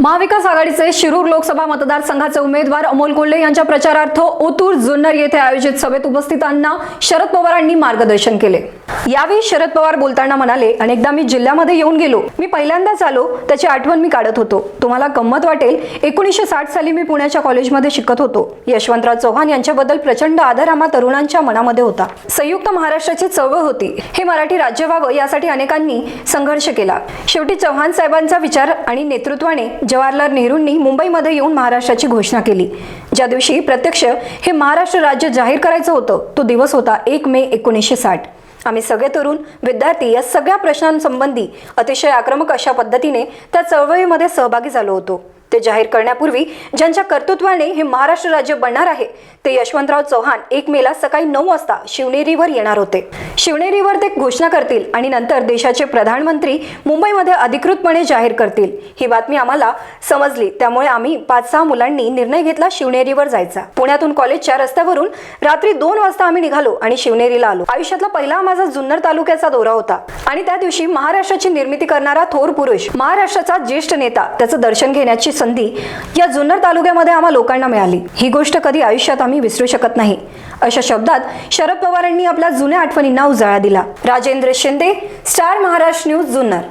महाविकास आघाडीचे शिरूर लोकसभा मतदारसंघाचे उमेदवार अमोल कोल्हे यांच्या प्रचारार्थ ओतूर जुन्नर येथे आयोजित सभेत उपस्थितांना शरद पवारांनी मार्गदर्शन केले. यावेळी शरद पवार बोलताना म्हणाले अनेकदा मी जिल्ह्यामध्ये येऊन गेलो. मी पहिल्यांदाच आलो. त्याची आठवण मी काढत होतो. तुम्हाला गंमत वाटेल एकोणीसशे साठ साली मी पुण्याच्या कॉलेजमध्ये शिकत होतो. यशवंतराव चव्हाण यांच्याबद्दल प्रचंड आदर आम्हा तरुणांच्या मनामध्ये होता. संयुक्त महाराष्ट्राची चळवळ होती. हे मराठी राज्य व्हावं यासाठी अनेकांनी संघर्ष केला. शेवटी चव्हाण साहेबांचा विचार आणि नेतृत्वाने जवाहरलाल नेहरूंनी मुंबईमध्ये येऊन महाराष्ट्राची घोषणा केली. ज्या दिवशी प्रत्यक्ष हे महाराष्ट्र राज्य जाहीर करायचं होतं तो दिवस होता एक मे एकोणीसशे साठ. आम्ही सगळे तरुण विद्यार्थी या सगळ्या प्रश्नांसंबंधी अतिशय आक्रमक अशा पद्धतीने त्या चळवळीमध्ये सहभागी झालो होतो. ते जाहीर करण्यापूर्वी ज्यांच्या कर्तृत्वाने हे महाराष्ट्र राज्य बनणार आहे ते यशवंतराव चव्हाण एक मेला सकाळी नऊ वाजता शिवनेरीवर येणार होते. शिवनेरीवर ते घोषणा करतील आणि नंतर देशाचे प्रधानमंत्री मुंबईमध्ये अधिकृतपणे जाहीर करतील. ही बातमी आम्हाला समजली. त्यामुळे आम्ही पाच सहा मुलांनी निर्णय घेतला शिवनेरीवर जायचा. पुण्यातून कॉलेजच्या रस्त्यावरून रात्री दोन वाजता आम्ही निघालो आणि शिवनेरीला आलो. आयुष्यातला पहिला माझा जुन्नर तालुक्याचा दौरा होता. आणि त्या दिवशी महाराष्ट्राची निर्मिती करणारा थोर पुरुष महाराष्ट्राचा ज्येष्ठ नेता त्याचं दर्शन घेण्याची संधी या जुन्नर तालुक्यामध्ये आम्हा लोकांना मिळाली. ही गोष्ट कधी आयुष्यात आम्ही विसरू शकत नाही. अशा शब्दात शरद पवारांनी आपल्या जुन्या आठवणींना उजाळा दिला. Rajendra Shinde star Maharashtra news Junnar.